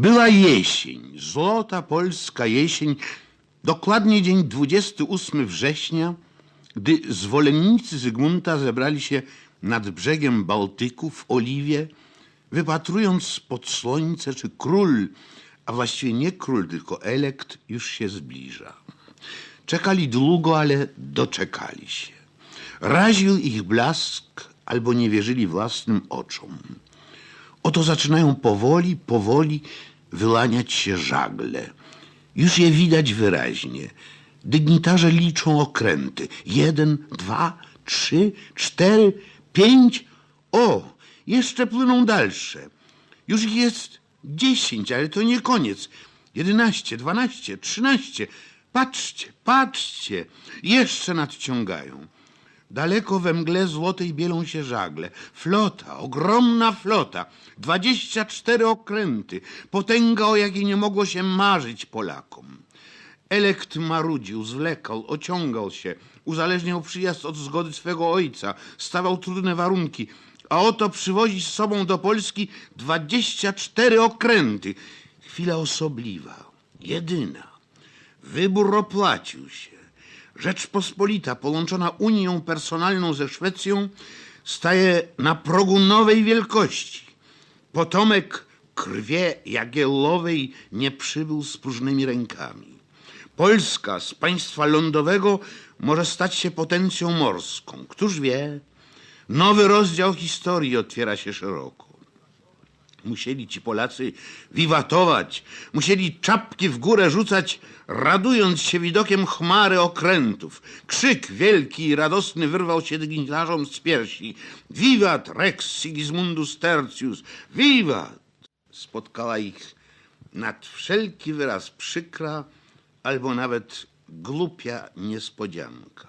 Była jesień, złota polska jesień, dokładnie dzień 28 września, gdy zwolennicy Zygmunta zebrali się nad brzegiem Bałtyku w Oliwie, wypatrując spod słońce, czy król, a właściwie nie król, tylko elekt, już się zbliża. Czekali długo, ale doczekali się. Raził ich blask, albo nie wierzyli własnym oczom. Oto zaczynają powoli, powoli wyłaniać się żagle. Już je widać wyraźnie. Dygnitarze liczą okręty. Jeden, dwa, trzy, cztery, pięć. O, jeszcze płyną dalsze. Już ich jest dziesięć, ale to nie koniec. Jedenaście, dwanaście, trzynaście. Patrzcie, patrzcie. Jeszcze nadciągają. Daleko we mgle złotej bielą się żagle. Flota, ogromna flota. Dwadzieścia cztery okręty. Potęga, o jakiej nie mogło się marzyć Polakom. Elekt marudził, zwlekał, ociągał się, uzależniał przyjazd od zgody swego ojca, stawiał trudne warunki, a oto przywozi z sobą do Polski dwadzieścia cztery okręty. Chwila osobliwa, jedyna. Wybór opłacił się. Rzeczpospolita, połączona Unią personalną ze Szwecją, staje na progu nowej wielkości. Potomek krwie Jagiellowej nie przybył z próżnymi rękami. Polska z państwa lądowego może stać się potencją morską. Któż wie? Nowy rozdział historii otwiera się szeroko. Musieli ci Polacy wiwatować, musieli czapki w górę rzucać, radując się widokiem chmary okrętów. Krzyk wielki i radosny wyrwał się dygnitarzom z piersi. Wiwat Rex Sigismundus Tertius! Wiwat! Spotkała ich nad wszelki wyraz przykra albo nawet głupia niespodzianka.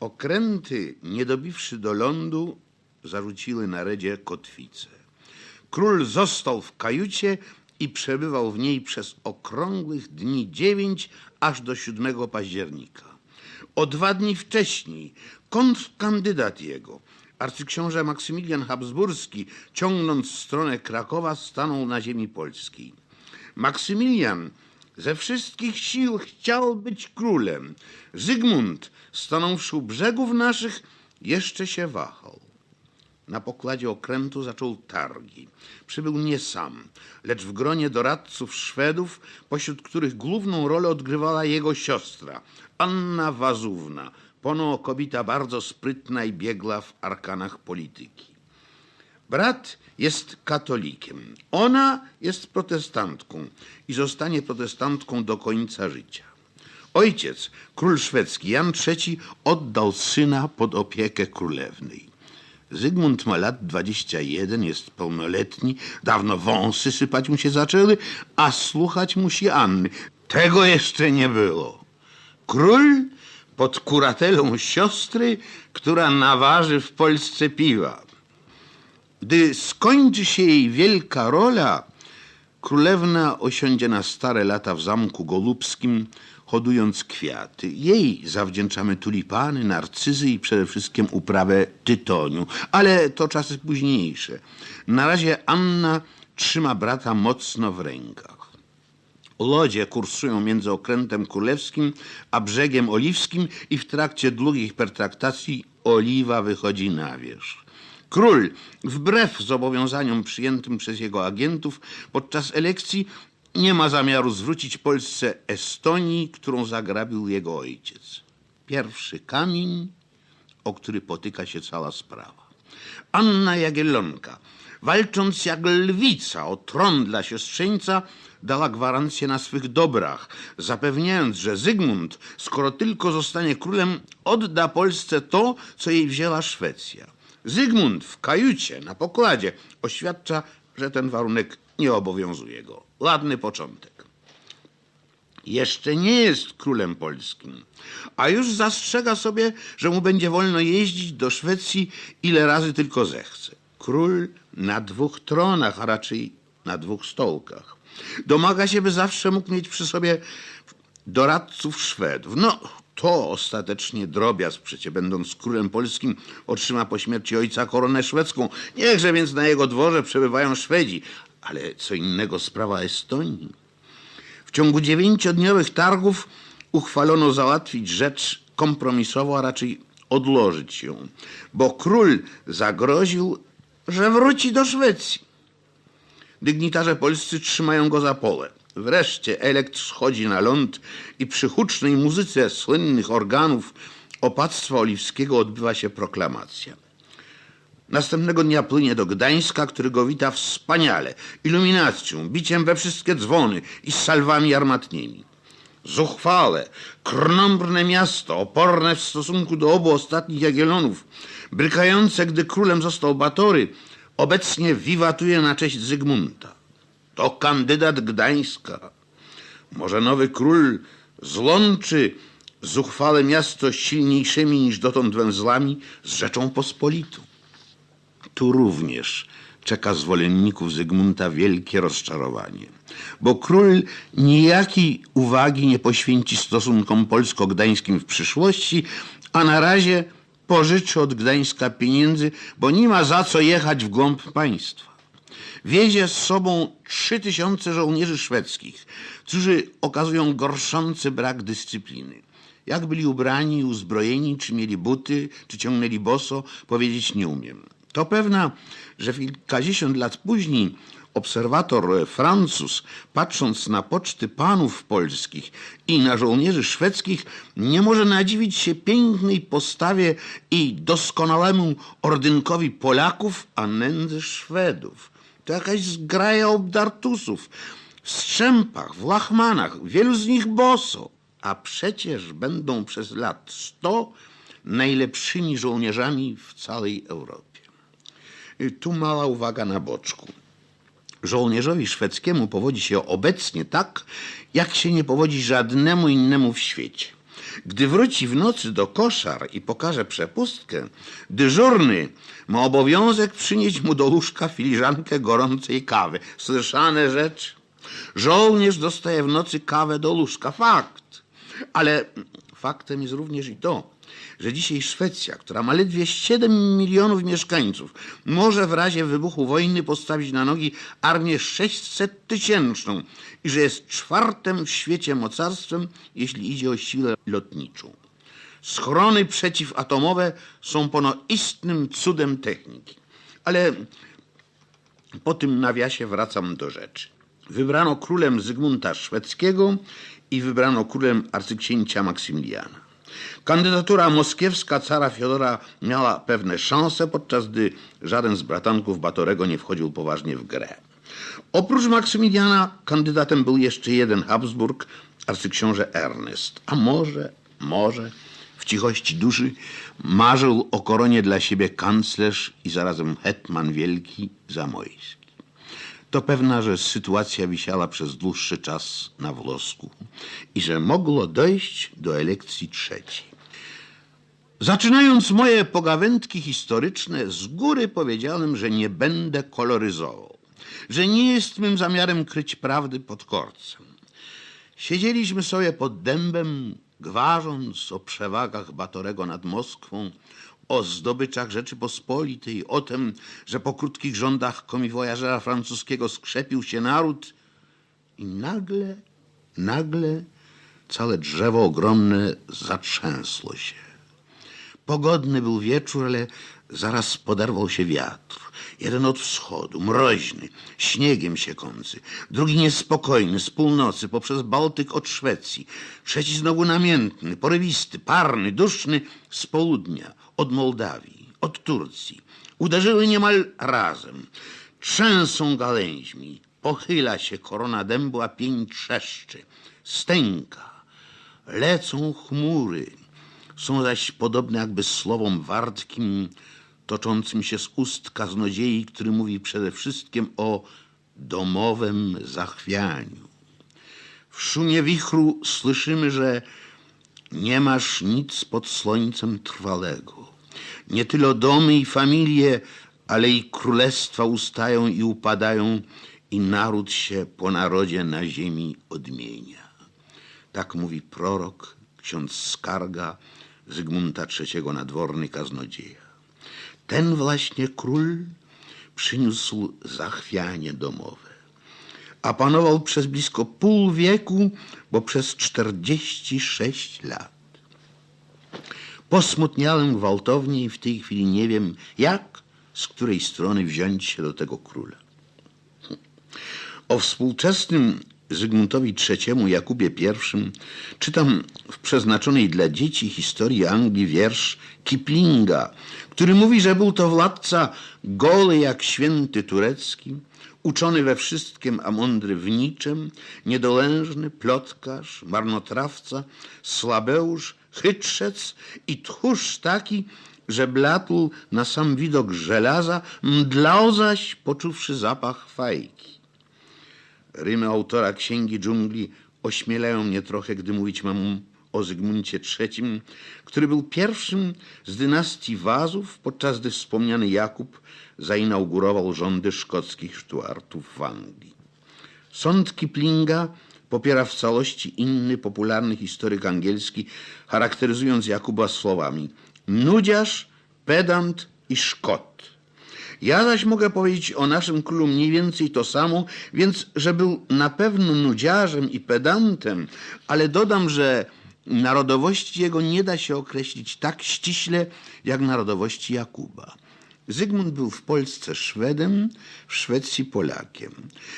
Okręty, nie dobiwszy do lądu, zarzuciły na redzie kotwicę. Król został w kajucie i przebywał w niej przez okrągłych dni dziewięć aż do 7 października. O dwa dni wcześniej kontrkandydat jego, arcyksiąże Maksymilian Habsburski, ciągnąc stronę Krakowa, stanął na ziemi polskiej. Maksymilian ze wszystkich sił chciał być królem. Zygmunt, stanąwszy u brzegów naszych, jeszcze się wahał. Na pokładzie okrętu zaczął targi. Przybył nie sam, lecz w gronie doradców Szwedów, pośród których główną rolę odgrywała jego siostra, Anna Wazówna, pono kobieta bardzo sprytna i biegła w arkanach polityki. Brat jest katolikiem, ona jest protestantką i zostanie protestantką do końca życia. Ojciec, król szwedzki Jan III, oddał syna pod opiekę królewnej. Zygmunt ma lat 21, jest pełnoletni, dawno wąsy sypać mu się zaczęły, a słuchać musi Anny. Tego jeszcze nie było. Król pod kuratelą siostry, która naważy w Polsce piwa. Gdy skończy się jej wielka rola, królewna osiądzie na stare lata w zamku golubskim, hodując kwiaty. Jej zawdzięczamy tulipany, narcyzy i przede wszystkim uprawę tytoniu. Ale to czasy późniejsze. Na razie Anna trzyma brata mocno w rękach. Lodzie kursują między okrętem królewskim a brzegiem oliwskim i w trakcie długich pertraktacji oliwa wychodzi na wierzch. Król, wbrew zobowiązaniom przyjętym przez jego agentów, podczas elekcji nie ma zamiaru zwrócić Polsce Estonii, którą zagrabił jego ojciec. Pierwszy kamień, o który potyka się cała sprawa. Anna Jagiellonka, walcząc jak lwica o tron dla siostrzeńca, dała gwarancję na swych dobrach, zapewniając, że Zygmunt, skoro tylko zostanie królem, odda Polsce to, co jej wzięła Szwecja. Zygmunt w kajucie na pokładzie oświadcza, że ten warunek nie obowiązuje go. Ładny początek. Jeszcze nie jest królem polskim, a już zastrzega sobie, że mu będzie wolno jeździć do Szwecji ile razy tylko zechce. Król na dwóch tronach, a raczej na dwóch stołkach. Domaga się, by zawsze mógł mieć przy sobie doradców Szwedów. No, to ostatecznie drobiazg, przecie będąc królem polskim, otrzyma po śmierci ojca koronę szwedzką. Niechże więc na jego dworze przebywają Szwedzi, Ale co innego sprawa Estonii. W ciągu dziewięciodniowych targów uchwalono załatwić rzecz kompromisowo, a raczej odłożyć ją, bo król zagroził, że wróci do Szwecji. Dygnitarze polscy trzymają go za pole. Wreszcie elekt schodzi na ląd i przy hucznej muzyce słynnych organów opactwa oliwskiego odbywa się proklamacja. Następnego dnia płynie do Gdańska, który go wita wspaniale, iluminacją, biciem we wszystkie dzwony i salwami armatnimi. Zuchwale, krnąbrne miasto, oporne w stosunku do obu ostatnich Jagiellonów, brykające, gdy królem został Batory, obecnie wiwatuje na cześć Zygmunta. To kandydat Gdańska. Może nowy król złączy zuchwale miasto silniejszymi niż dotąd węzłami z Rzeczą Pospolitą. Tu również czeka zwolenników Zygmunta wielkie rozczarowanie, bo król nijakiej uwagi nie poświęci stosunkom polsko-gdańskim w przyszłości, a na razie pożyczy od Gdańska pieniędzy, bo nie ma za co jechać w głąb państwa. Wiezie z sobą trzy tysiące żołnierzy szwedzkich, którzy okazują gorszący brak dyscypliny. Jak byli ubrani, uzbrojeni, czy mieli buty, czy ciągnęli boso, powiedzieć nie umiem. To pewna, że kilkadziesiąt lat później obserwator Francuz, patrząc na poczty panów polskich i na żołnierzy szwedzkich, nie może nadziwić się pięknej postawie i doskonałemu ordynkowi Polaków, a nędzy Szwedów. To jakaś zgraja obdartusów, w strzępach, w łachmanach, wielu z nich boso, a przecież będą przez lat sto najlepszymi żołnierzami w całej Europie. I Tu mała uwaga na boczku. Żołnierzowi szwedzkiemu powodzi się obecnie tak, jak się nie powodzi żadnemu innemu w świecie. Gdy wróci w nocy do koszar i pokaże przepustkę, dyżurny ma obowiązek przynieść mu do łóżka filiżankę gorącej kawy. Słyszane rzeczy. Żołnierz dostaje w nocy kawę do łóżka. Fakt. Ale faktem jest również i to, że dzisiaj Szwecja, która ma ledwie 7 milionów mieszkańców, może w razie wybuchu wojny postawić na nogi armię 600 tysięczną i że jest czwartym w świecie mocarstwem, jeśli idzie o siłę lotniczą. Schrony przeciwatomowe są pono istnym cudem techniki. Ale po tym nawiasie wracam do rzeczy. Wybrano królem Zygmunta Szwedzkiego i wybrano królem arcyksięcia Maksymiliana. Kandydatura moskiewska cara Fiodora miała pewne szanse, podczas gdy żaden z bratanków Batorego nie wchodził poważnie w grę. Oprócz Maksymiliana kandydatem był jeszcze jeden Habsburg, arcyksiąże Ernest. A może, może w cichości duszy marzył o koronie dla siebie kanclerz i zarazem hetman wielki Zamojski. To pewna, że sytuacja wisiała przez dłuższy czas na włosku i że mogło dojść do elekcji trzeciej. Zaczynając moje pogawędki historyczne, z góry powiedziałem, że nie będę koloryzował, że nie jest mym zamiarem kryć prawdy pod korcem. Siedzieliśmy sobie pod dębem, gwarząc o przewagach Batorego nad Moskwą, o zdobyczach Rzeczypospolitej, o tym, że po krótkich rządach komiwojażera francuskiego skrzepił się naród i nagle, nagle całe drzewo ogromne zatrzęsło się. Pogodny był wieczór, ale zaraz poderwał się wiatr. Jeden od wschodu, mroźny, śniegiem siekący, drugi niespokojny, z północy, poprzez Bałtyk od Szwecji, trzeci znowu namiętny, porywisty, parny, duszny z południa, od Mołdawii, od Turcji. Uderzyły niemal razem. Trzęsą gałęźmi, pochyla się korona dębu, a pień trzeszczy, stęka. Lecą chmury, są zaś podobne jakby słowom wartkim, toczącym się z ust kaznodziei, który mówi przede wszystkim o domowym zachwianiu. W szumie wichru słyszymy, że nie masz nic pod słońcem trwalego. Nie tylko domy i familie, ale i królestwa ustają i upadają i naród się po narodzie na ziemi odmienia. Tak mówi prorok, ksiądz Skarga, Zygmunta III nadworny kaznodzieja. Ten właśnie król przyniósł zachwianie domowe. a panował przez blisko pół wieku, bo przez 46 lat. Posmutniałem gwałtownie i w tej chwili nie wiem, jak, z której strony wziąć się do tego króla. O współczesnym Zygmuntowi III, Jakubie I czytam w przeznaczonej dla dzieci historii Anglii wiersz Kiplinga, który mówi, że był to władca goły jak święty turecki, uczony we wszystkim, a mądry w niczym, niedolężny, plotkarz, marnotrawca, słabeusz, chytrzec i tchórz taki, że blatł na sam widok żelaza, mdlał zaś, poczuwszy zapach fajki. Rymy autora Księgi Dżungli ośmielają mnie trochę, gdy mówić mam o Zygmuncie III, który był pierwszym z dynastii Wazów, podczas gdy wspomniany Jakub zainaugurował rządy szkockich Stuartów w Anglii. Sąd Kiplinga popiera w całości inny popularny historyk angielski, charakteryzując Jakuba słowami nudziarz, pedant i szkot. Ja zaś mogę powiedzieć o naszym królu mniej więcej to samo, więc że był na pewno nudziarzem i pedantem, ale dodam, że narodowości jego nie da się określić tak ściśle jak narodowości Jakuba. Zygmunt był w Polsce Szwedem, w Szwecji Polakiem.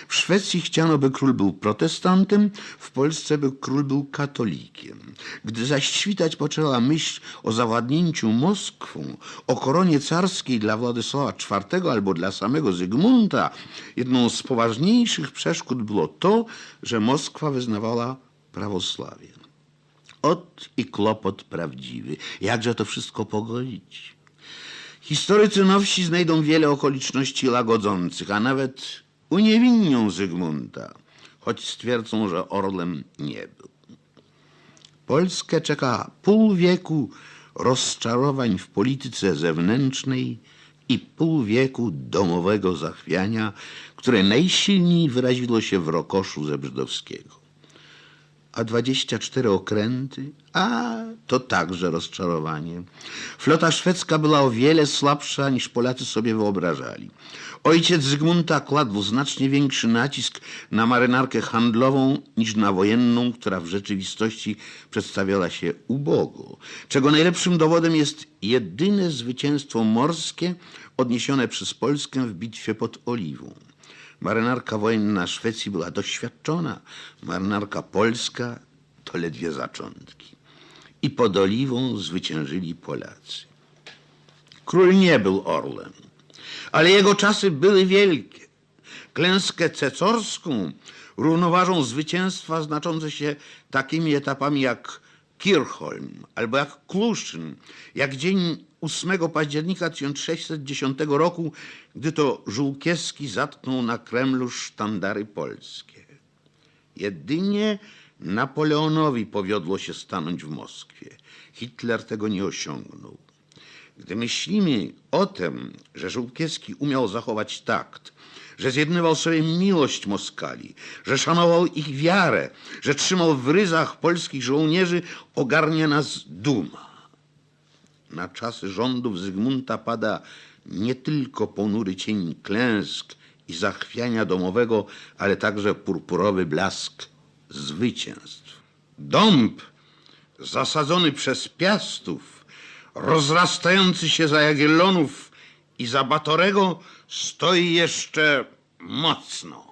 W Szwecji chciano, by król był protestantem, w Polsce by król był katolikiem. Gdy zaś świtać poczęła myśl o zawładnięciu Moskwą, o koronie carskiej dla Władysława IV albo dla samego Zygmunta, jedną z poważniejszych przeszkód było to, że Moskwa wyznawała prawosławie. Ot i kłopot prawdziwy. Jakże to wszystko pogodzić? Historycy nowsi znajdą wiele okoliczności łagodzących, a nawet uniewinnią Zygmunta, choć stwierdzą, że Orlem nie był. Polskę czeka pół wieku rozczarowań w polityce zewnętrznej i pół wieku domowego zachwiania, które najsilniej wyraziło się w rokoszu Zebrzydowskiego a 24 okręty? A, to także rozczarowanie. Flota szwedzka była o wiele słabsza niż Polacy sobie wyobrażali. Ojciec Zygmunta kładł znacznie większy nacisk na marynarkę handlową niż na wojenną, która w rzeczywistości przedstawiała się ubogo. Czego najlepszym dowodem jest jedyne zwycięstwo morskie odniesione przez Polskę w bitwie pod Oliwą. Marynarka wojenna Szwecji była doświadczona, marynarka polska to ledwie zaczątki. I pod Oliwą zwyciężyli Polacy. Król nie był orlem, ale jego czasy były wielkie. Klęskę cecorską równoważą zwycięstwa znaczące się takimi etapami jak Kirchholm albo jak Kluszyn, jak dzień 8 października 1610 roku, gdy to Żółkiewski zatknął na Kremlu sztandary polskie. Jedynie Napoleonowi powiodło się stanąć w Moskwie. Hitler tego nie osiągnął. Gdy myślimy o tym, że Żółkiewski umiał zachować takt, że zjednywał sobie miłość Moskali, że szanował ich wiarę, że trzymał w ryzach polskich żołnierzy, ogarnia nas duma. Na czasy rządów Zygmunta pada nie tylko ponury cień klęsk i zachwiania domowego, ale także purpurowy blask zwycięstw. Dąb zasadzony przez piastów, rozrastający się za Jagiellonów i za Batorego, stoi jeszcze mocno.